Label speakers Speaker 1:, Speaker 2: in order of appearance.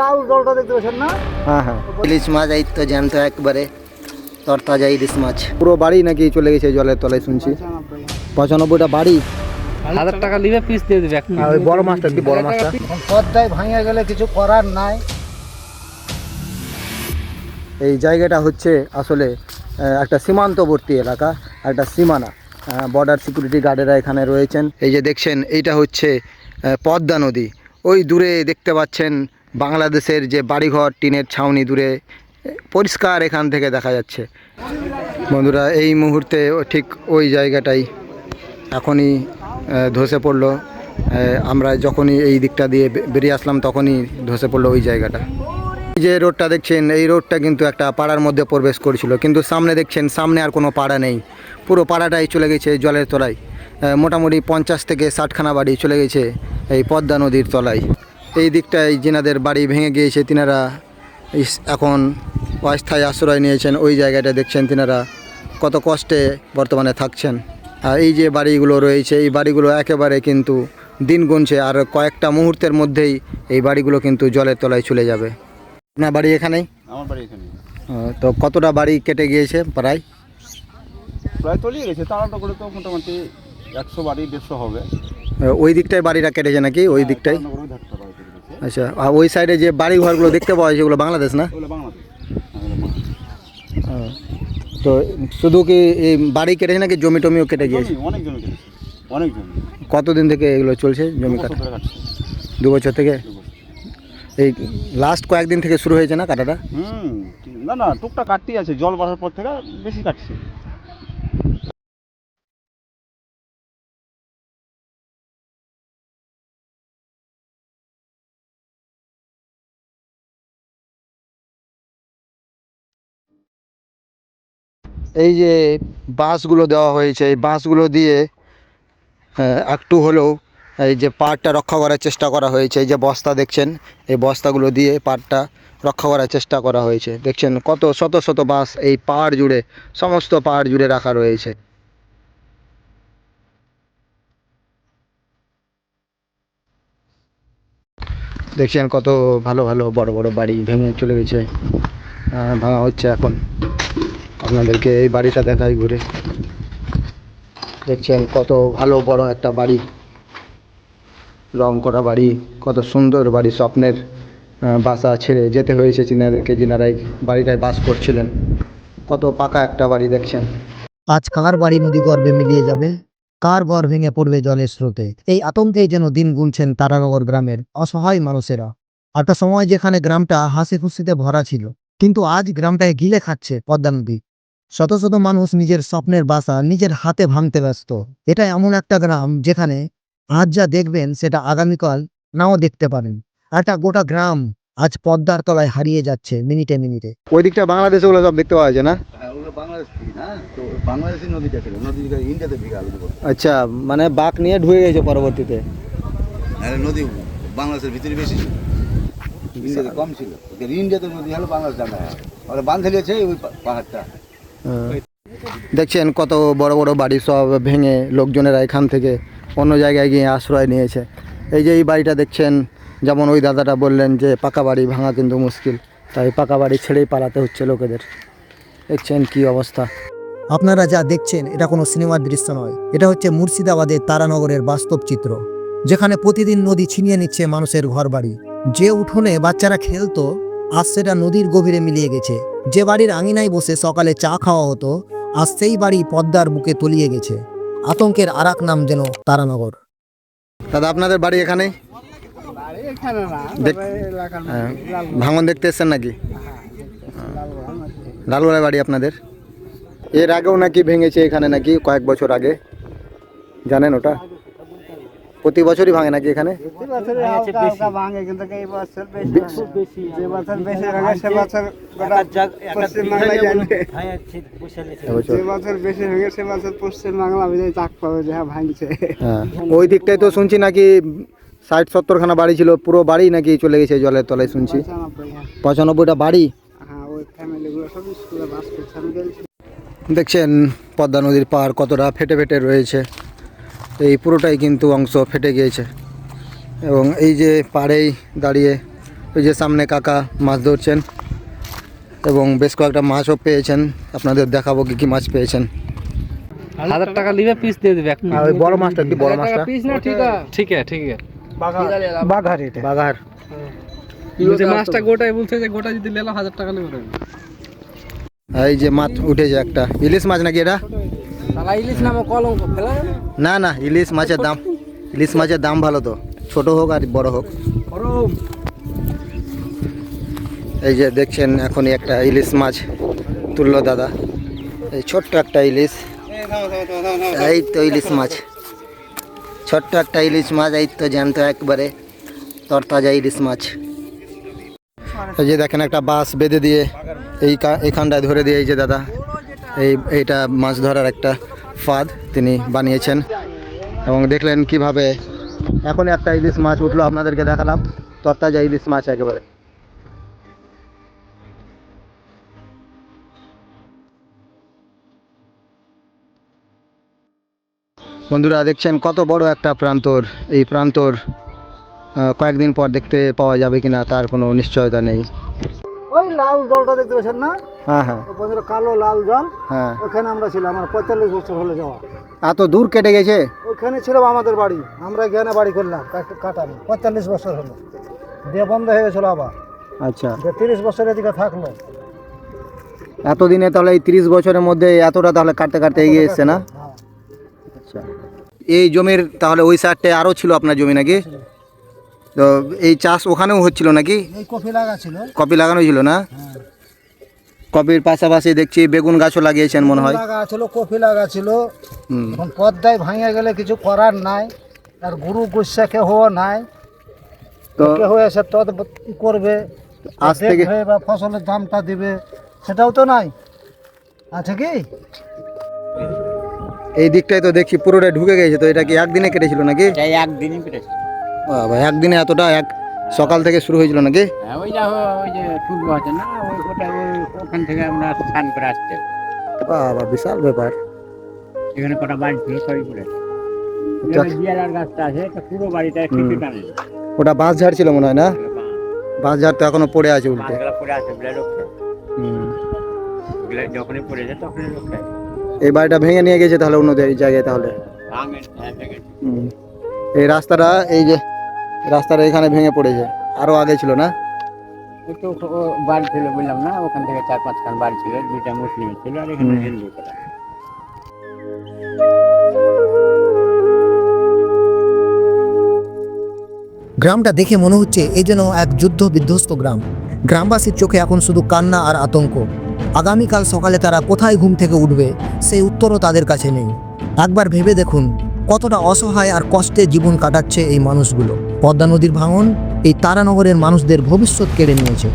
Speaker 1: লাল জলটা দেখতে পাচ্ছেন না?
Speaker 2: হ্যাঁ হ্যাঁ।
Speaker 3: ইলিশ মাছ এই তো জ্যান্ত একবারে। তরতাজা ইলিশ মাছ।
Speaker 2: পুরো বাড়ি নাকি চলে গেছে জলের তলায় শুনছি। পঁচানব্বইটা বাড়ি।
Speaker 4: হাজার টাকা নিবে পিস দিয়ে দিবে
Speaker 2: আর ওই বড় মাছটা কি বড় মাছটা?
Speaker 1: পদ্মায় ভাঙে গেলে কিছু করার নাই।
Speaker 2: এই জায়গাটা হচ্ছে আসলে একটা সীমান্তবর্তী এলাকা একটা সীমানা। বর্ডার সিকিউরিটি গার্ডেরা এখানে রয়েছেন। এই যে দেখছেন এইটা হচ্ছে পদ্মা নদী। ওই দূরে দেখতে পাচ্ছেন বাংলাদেশের যে বাড়িঘর, টিনের ছাউনি দূরে, পরিষ্কার এখান থেকে দেখা যাচ্ছে। বন্ধুরা, এই মুহূর্তে ঠিক ওই জায়গাটাই এখনই ধসে পড়ল। আমরা যখনই এই দিকটা দিয়ে বেরিয়ে আসলাম তখনই ধসে পড়ল ওই জায়গাটা। এই যে রোডটা দেখছেন, এই রোডটা কিন্তু একটা পাড়ার মধ্যে প্রবেশ করেছিল। কিন্তু সামনে দেখছেন, সামনে আর কোনো পাড়া নেই। পুরো পাড়াটাই চলে গেছে জলের তলায়। মোটামুটি পঞ্চাশ থেকে ষাটখানা বাড়ি চলে গেছে এই পদ্মা নদীর তলায়। এই দিকটায় যিনাদের বাড়ি ভেঙে গিয়েছে তিনারা। এখন অস্থায়ী আশ্রয় নিয়েছেন ওই জায়গাটা দেখছেন তিনারা কত কষ্টে বর্তমানে থাকছেন। আর এই যে বাড়িগুলো রয়েছে এই বাড়িগুলো একেবারে কিন্তু দিন গুনছে আর কয়েকটা মুহূর্তের মধ্যেই এই বাড়িগুলো কিন্তু জলের তলায় চলে যাবে। আপনার বাড়ি এখানেই?
Speaker 5: আমার বাড়ি এখানে
Speaker 2: তো কতটা বাড়ি কেটে গিয়েছে প্রায়?
Speaker 5: প্রায় তলিয়ে গেছে তাড়াটা করে তো মোটামুটি একশো বাড়ি দেড়শো হবে।
Speaker 2: ওই দিকটায় বাড়িটা কেটেছে নাকি? ওই দিকটাই
Speaker 5: তাড়াটা করেই ধারটা বাড়ি তৈরি করেছে।
Speaker 2: আচ্ছা আর ওই সাইডে যে বাড়ি ঘরগুলো দেখতে পাওয়া যায় সেগুলো বাংলাদেশ না? তো শুধু কি এই বাড়ি কেটেছে নাকি জমি টমিও কেটে গিয়েছে?
Speaker 5: অনেক জমি কেটেছে অনেক জমি।
Speaker 2: কতদিন থেকে এগুলো চলছে জমি কাটা দু বছর থেকে? এই লাস্ট কয়েকদিন থেকে শুরু হয়েছে না কাটাটা?
Speaker 5: হুম না না টুকটা কাটতেই আছে জল বাড়ার পর থেকে বেশি কাটছে।
Speaker 2: এই যে বাঁশগুলো দেওয়া হয়েছে, এই বাঁশগুলো দিয়ে একটু হলেও এই যে পাড়টা রক্ষা করার চেষ্টা করা হয়েছে, এই যে বস্তা দেখছেন, এই বস্তাগুলো দিয়ে পাড়টা রক্ষা করার চেষ্টা করা হয়েছে। দেখছেন কত শত শত বাঁশ এই পাহাড় জুড়ে, সমস্ত পাহাড় জুড়ে রাখা রয়েছে। দেখছেন কত ভালো ভালো বড় বড় বাড়ি ভেঙে চলে গেছে ভাঙা হচ্ছে এখন। আপনাদেরকে এই বাড়িটা দেখাই ঘুরে। দেখছেন কত ভালো বড় একটা বাড়ি। রং করা বাড়ি, কত সুন্দর বাড়ি, স্বপ্নের বাসা ছেড়ে যেতে হয়েছে যিনাদেরকে যিনারা এই বাড়িটায় বাস করছিলেন। কত পাকা একটা বাড়ি দেখছেন।
Speaker 3: আজ কার বাড়ি নদী গর্বে মিলিয়ে যাবে? কার ঘর ভেঙে পড়বে জলের স্রোতে? এই আতঙ্কেই যেন দিন গুনছেন তারানগর গ্রামের অসহায় মানুষেরা। একটা সময় যেখানে গ্রামটা হাসি খুশিতে ভরা ছিল, কিন্তু আজ গ্রামটায় গিলে খাচ্ছে পদ্মা নদী। শত শত মানুষ নিজের স্বপ্নের বাসা নিজের হাতে ভাঙতে ব্যস্ত। এটা এমন একটা গ্রাম যেখানে আজ যা দেখবেন সেটা আগামীকাল নাও দেখতে পারেন। একটা গোটা গ্রাম আজ পদ্মার তলায় হারিয়ে যাচ্ছে মিনিটে মিনিটে।
Speaker 2: ওই দিকটা বাংলাদেশে ওগুলো সব দেখতে পাওয়া যায় না?
Speaker 5: হ্যাঁ
Speaker 2: আচ্ছা মানে বাঘ নিয়ে ঢুকে গেছে পরবর্তীতে?
Speaker 5: নদী বাংলাদেশের ভিতরে বেশি ছিল। ইন্ডিয়াতে কম ছিল। ইন্ডিয়াতে নদী হলো বাংলাদেশ জানা। ওরা বাঁধে নিয়েছে ওই পাহাড়টা।
Speaker 2: দেখছেন কত বড় বড় বাড়ি সব ভেঙে লোকজনেরা এখান থেকে অন্য জায়গায় গিয়ে আশ্রয় নিয়েছে। এই যে এই বাড়িটা দেখছেন, যেমন ওই দাদাটা বললেন যে পাকা বাড়ি ভাঙা কিন্তু মুশকিল, তাই পাকা বাড়ি ছেড়েই পালাতে হচ্ছে লোকেদের। দেখছেন কি অবস্থা।
Speaker 3: আপনারা যা দেখছেন, এটা কোনো সিনেমার দৃশ্য নয়। এটা হচ্ছে মুর্শিদাবাদের তারানগরের বাস্তব চিত্র, যেখানে প্রতিদিন নদী ছিনিয়ে নিচ্ছে মানুষের ঘরবাড়ি। যে উঠোনে বাচ্চারা খেলতো, আজ সেটা নদীর গভীরে মিলিয়ে গেছে। যে বাড়ির আঙিনায় বসে সকালে চা খাওয়া হতো আজ সেই বাড়ি পদ্মার বুকে তলিয়ে গেছে। আতঙ্কের আরাক নাম যেন তারানগর।
Speaker 2: দাদা আপনাদের বাড়ি
Speaker 1: এখানে?
Speaker 2: হ্যাঁ, ভাঙন দেখতে এসছেন নাকি?
Speaker 1: লাল মধ্যে।
Speaker 2: লালগোলা বাড়ি আপনাদের? এর আগেও নাকি ভেঙেছে এখানে নাকি কয়েক বছর আগে? জানেন ওটা? প্রতি বছরই ভাঙে নাকি এখানে? ওই দিকটায় তো শুনছি নাকি ষাট সত্তর খানা বাড়ি ছিল পুরো বাড়ি নাকি চলে গেছে জলের তলায় শুনছি। পঁচানব্বইটা। বাড়ি?
Speaker 1: হ্যাঁ ওই ফ্যামিলিগুলো সব স্কুলে বাস করছে আমি গেছি
Speaker 2: দেখছেন পদ্মা নদীর পাড় কতটা ফেটে ফেটে রয়েছে। এই পুরোটাই কিন্তু অংশ ফেটে গিয়েছে। এবং এই যে পাড়েই দাঁড়িয়ে ওই যে সামনে কাকা মাছ ধরছেন এবং বেশ কয়েকটা মাছও পেয়েছেন। আপনাদের দেখাবো কি কি মাছ পেয়েছেন।
Speaker 4: হাজার টাকা নিবে পিস দিয়ে দেবে
Speaker 2: ওই বড় মাছটা কি বড় মাছটা।
Speaker 4: পিস না ঠিক আছে? ঠিক আছে ঠিক আছে।
Speaker 1: বাঘার। এটা।
Speaker 2: বাঘার।
Speaker 4: মাছটা গোটাই বলছে যে গোটা যদি লেলো হাজার টাকা নেবে।
Speaker 2: এই যে মাছ উঠেছে একটা। ইলিশ মাছ নাকি এটা?
Speaker 4: ইলিশ নামে কলঙ্ক ফেলা
Speaker 2: না না ইলিশ মাছের দাম ইলিশ মাছের দাম ভালো তো। ছোট হোক আর বড় হোক। এই যে দেখছেন এখনই একটা ইলিশ মাছ তুললো দাদা। এই ছোট্ট একটা ইলিশ। এই তো ইলিশ মাছ। ছোট্ট একটা ইলিশ মাছ এই তো জ্যান্ত একবারে তরতাজা ইলিশ মাছ। এই যে দেখেন একটা বাঁশ বেঁধে দিয়ে এই এইখানটায় ধরে দিয়ে এই যে দাদা। এই, এইটা মাছ ধরার একটা ফাঁদ তিনি বানিয়েছেন। এবং দেখলেন কীভাবে এখন একটা ইলিশ মাছ উঠল, আপনাদেরকে দেখালাম। তরতাজা ইলিশ মাছ একেবারে। বন্ধুরা, দেখছেন কত বড় একটা প্রান্তর। এই প্রান্তর কয়েকদিন পর দেখতে পাওয়া যাবে কিনা, তার কোনো নিশ্চয়তা নেই।
Speaker 1: ওই লাল জলটা দেখতে পাচ্ছেন না?
Speaker 2: হ্যাঁ হ্যাঁ।
Speaker 1: পর্যন্ত কালো লাল জল
Speaker 2: হ্যাঁ।
Speaker 1: ওখানে আমরা ছিলাম আমার পঁয়তাল্লিশ বছর হলে যাওয়া।
Speaker 2: এত দূর কেটে গেছে?
Speaker 1: ওইখানে ছিল আমাদের বাড়ি আমরা জ্ঞানে বাড়ি করলাম কাট- কাটানো পঁয়তাল্লিশ বছর হলো। দিয়ে বন্ধ হয়ে গেছিল আবার।
Speaker 2: আচ্ছা।
Speaker 1: তিরিশ বছর এদিকে থাকল।
Speaker 2: এতদিনে তাহলে এই তিরিশ বছরের মধ্যে এতটা তাহলে কাটতে কাটতে এগিয়ে এসছে না?
Speaker 1: হ্যাঁ।
Speaker 2: আচ্ছা। এই জমির তাহলে ওই সাইডটায় আরও ছিল আপনার জমি নাকি? তো এই চাষ ওখানেও হচ্ছিল নাকি?
Speaker 1: এই কফি লাগা ছিল।
Speaker 2: কপি লাগানো ছিল না?
Speaker 1: হ্যাঁ।
Speaker 2: কপির পাশাপাশি দেখছি বেগুন গাছও লাগিয়েছেন মনে হয়।
Speaker 1: লাগা ছিল কফি লাগা ছিল। এখন পদ্মায় ভাঙে গেলে কিছু করার নাই। আর গুরু গুসা কেহ নাই।
Speaker 2: তো
Speaker 1: কেহ এসে তদ করবে
Speaker 2: আজ থেকে
Speaker 1: বা ফসলের দামটা দিবে সেটাও তো নাই। আছে কি?
Speaker 2: এই দিকটায় তো দেখছি পুরোটা ঢুকে গেছে তো এটা কি একদিনে কেটেছিল নাকি?
Speaker 6: একদিনই কেটেছে
Speaker 2: বাবা, একদিনে এতটা এক সকাল থেকে শুরু হয়েছিল নাকি?
Speaker 6: হ্যাঁ ওই যা ওই যে না ওই ওটা ওখান থেকে আমরা স্নান করে আসতে।
Speaker 2: বাবা বিশাল ব্যাপার।
Speaker 6: এখানে কটা বাড়ি ছিল করে বিয়ালার গাছটা আছে এটা পুরো বাড়িটা কিছু টানে
Speaker 2: ওটা বাঁশ ঝাড় ছিল মনে হয় না? বাঁশ। ঝাড় তো এখনও পড়ে আছে উল্টে।
Speaker 6: পড়ে আছে যখনই পড়ে যায় তখনই
Speaker 2: এই বাড়িটা ভেঙে নিয়ে গেছে তাহলে অন্য জায়গায়- তাহলে?
Speaker 6: হ্যাঁ।
Speaker 2: এই রাস্তাটা এই যে রাস্তাটা এখানে ভেঙে পড়েছে। আরও আগে ছিল না?
Speaker 6: ও বাড়ি ছিল বললাম না? ওখান থেকে চার পাঁচ খান বাড়ি ছিল দুইটা মুসলিম ছিল আর এখানে হিন্দু
Speaker 3: গ্রামটা দেখে মনে হচ্ছে এ যেন এক যুদ্ধ বিধ্বস্ত গ্রাম। গ্রামবাসীর চোখে এখন শুধু কান্না আর আতঙ্ক। আগামীকাল সকালে তারা কোথায় ঘুম থেকে উঠবে সেই উত্তরও তাদের কাছে নেই। একবার ভেবে দেখুন কতটা অসহায় আর কষ্টে জীবন কাটাচ্ছে এই মানুষগুলো। পদ্মা নদীর ভাঙন এই তারানগরের মানুষদের ভবিষ্যৎ কেড়ে নিয়েছে।